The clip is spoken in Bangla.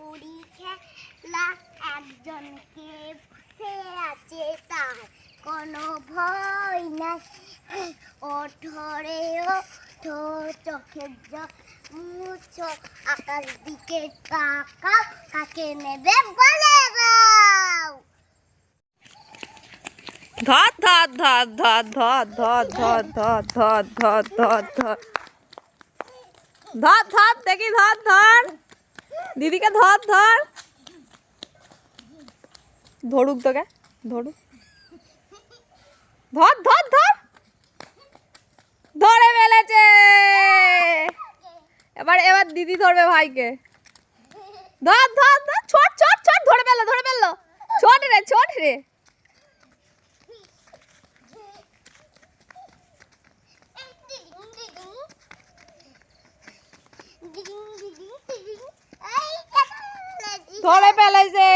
দড়ি খেলা একজনকে তার কোনো ভয় নাই ওঠরে ওঠো চোখের জল মুছো দিকে তাকাও কাকে নেবে বলে দাও ধর ধর ধর ধর ধর ধর ধর ধর ধর ধর ধর ধর ধর ধর দেখি ধর ধর দিদিকে ধর ধর ধরুক তোকে ধরুক ধর ধর ধর ধরে ফেলেছে এবার এবার দিদি ধরবে ভাইকে ধর ধর ধর ছোট ছোট ছোট ধরে ফেলল ধরে ফেলল ছোট রে ছোট রে ধরে ফেলাইছে